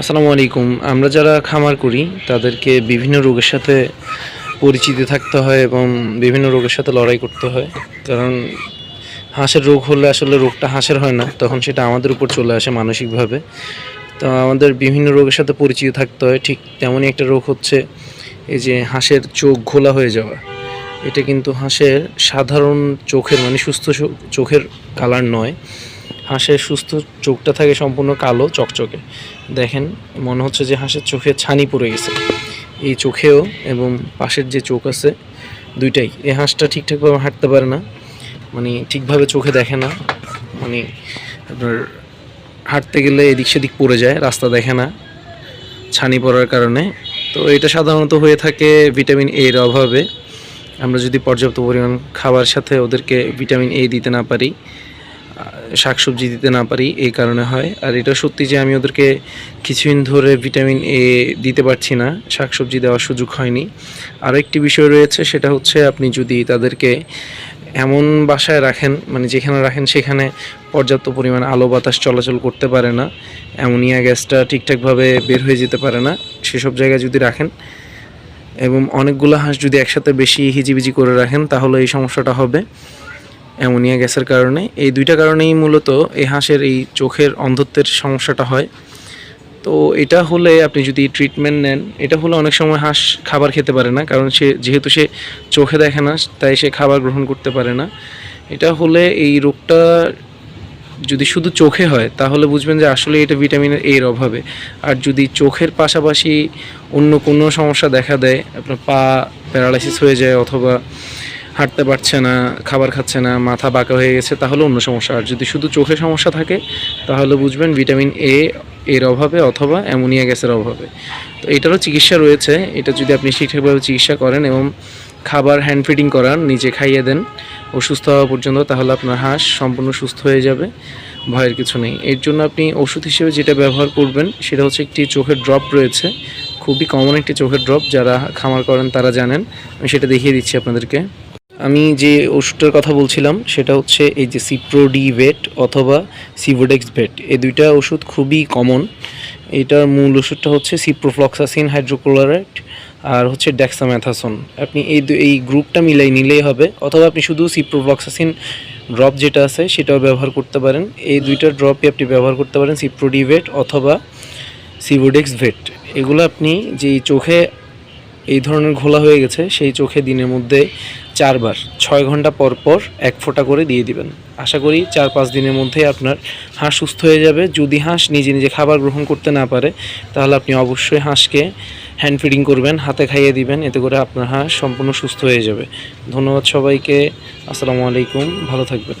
আসসালামু আলাইকুম। আমরা যারা খামার করি, তাদেরকে বিভিন্ন রোগের সাথে পরিচিত থাকতে হয় এবং বিভিন্ন রোগের সাথে লড়াই করতে হয়। কারণ হাঁসের রোগ হলে আসলে রোগটা হাঁসের হয় না, তখন সেটা আমাদের উপর চলে আসে মানসিকভাবে। তো আমাদের বিভিন্ন রোগের সাথে পরিচিত থাকতে হয়, ঠিক তেমনই একটা রোগ হচ্ছে এই যে হাঁসের চোখ ঘোলা হয়ে যাওয়া। এটা কিন্তু হাঁসের সাধারণ চোখের মানে সুস্থ চোখের কালার নয়। হাঁসের সুস্থ চোখটা থাকে সম্পূর্ণ কালো, চকচকে। দেখেন, মনে হচ্ছে যে হাঁসের চোখে ছানি পড়ে গেছে। এই চোখেও এবং পাশের যে চোখ আছে, দুইটাই। এই হাঁসটা ঠিকঠাকভাবে হাঁটতে পারে না মানে ঠিকভাবে চোখে দেখে না। মানে আপনার হাঁটতে গেলে এদিক সেদিক পড়ে যায়, রাস্তা দেখে না, ছানি পড়ার কারণে। তো এটা সাধারণত হয়ে থাকে ভিটামিন এর অভাবে। আমরা যদি পর্যাপ্ত পরিমাণ খাবার সাথে ওদেরকে ভিটামিন এ দিতে না পারি শাকসবজি দিতে না পারি, এই কারণে হয়। আর এটা সত্যি যে আমি ওদেরকে কিছুদিন ধরে ভিটামিন এ দিতে পারছি না, শাকসবজি দেওয়ার সুযোগ হয়নি। আরও একটি বিষয় রয়েছে, সেটা হচ্ছে আপনি যদি তাদেরকে এমন বাসায় রাখেন মানে যেখানে রাখেন সেখানে পর্যাপ্ত পরিমাণ আলো বাতাস চলাচল করতে পারে না, অ্যামোনিয়া গ্যাসটা ঠিকঠাকভাবে বের হয়ে যেতে পারে না, সেসব জায়গায় যদি রাখেন এবং অনেকগুলো হাঁস যদি একসাথে বেশি হিজিবিজি করে রাখেন, তাহলে এই সমস্যাটা হবে। অ্যামোনিয়া গ্যাসের কারণে। এই দুইটা কারণেই মূলত এই হাঁসের এই চোখের অন্ধত্বের সমস্যাটা হয়। তো এটা হলে আপনি যদি ট্রিটমেন্ট নেন, এটা হলে অনেক সময় হাঁস খাবার খেতে পারে না, কারণ সে যেহেতু সে চোখে দেখে না, তাই সে খাবার গ্রহণ করতে পারে না। এটা হলে এই রোগটা যদি শুধু চোখে হয়, তাহলে বুঝবেন যে আসলে এটা ভিটামিনের এর অভাবে। আর যদি চোখের পাশাপাশি অন্য কোনো সমস্যা দেখা দেয়, আপনার পা প্যারালাইসিস হয়ে যায় অথবা হাঁটতে পারছে না, খাবার খাচ্ছে না, মাথা বাঁকা হয়ে গেছে, তাহলে অন্য সমস্যা। আর যদি শুধু চোখে সমস্যা থাকে, তাহলে বুঝবেন ভিটামিন এ এর অভাবে অথবা অ্যামোনিয়া গ্যাসের অভাবে। তো এটারও চিকিৎসা রয়েছে। এটা যদি আপনি ঠিকঠাকভাবে চিকিৎসা করেন এবং খাবার হ্যান্ড ফিডিং করান, নিজে খাইয়ে দেন ও সুস্থ হওয়া পর্যন্ত, তাহলে আপনার হাঁস সম্পূর্ণ সুস্থ হয়ে যাবে, ভয়ের কিছু নেই। এর জন্য আপনি ওষুধ হিসেবে যেটা ব্যবহার করবেন, সেটা হচ্ছে একটি চোখের ড্রপ রয়েছে। খুবই কমন একটি চোখের ড্রপ যারা খামার করেন, তারা জানেন। আমি সেটা দেখিয়ে দিচ্ছি আপনাদেরকে। আমি যে ওষুধটার কথা বলছিলাম, সেটা হচ্ছে এই যে সিপ্রোডি ভেট অথবা সিভোডেক্স ভেট এই দুইটা ওষুধ খুবই কমন এটার মূল ওষুধটা হচ্ছে সিপ্রোফ্লক্সাসিন হাইড্রোক্লোরাইড আর হচ্ছে ডেক্সামেথাসন আপনি এই এই গ্রুপটা মিলাই নিলেই হবে, অথবা আপনি শুধু সিপ্রোফ্লক্সাসিন ড্রপ যেটা আছে, সেটাও ব্যবহার করতে পারেন। এই দুইটা ড্রপই আপনি ব্যবহার করতে পারেন সিপ্রোডিভেট অথবা সিভোডেক্স ভেট এগুলো আপনি যেই চোখে এই ধরনের ঘোলা হয়ে গেছে, সেই চোখে দিনের মধ্যে চারবার, ছয় ঘণ্টা পর পর এক ফোঁটা করে দিয়ে দিবেন। আশা করি চার পাঁচ দিনের মধ্যে আপনার হাঁস সুস্থ হয়ে যাবে। যদি হাঁস নিজে নিজে খাবার গ্রহণ করতে না পারে, তাহলে আপনি অবশ্যই হাঁসকে হ্যান্ড ফিডিং করবেন, হাতে খাইয়ে দিবেন, এতে করে আপনার হাঁস সম্পূর্ণ সুস্থ হয়ে যাবে। ধন্যবাদ সবাইকে, আসসালামু আলাইকুম, ভালো থাকবেন।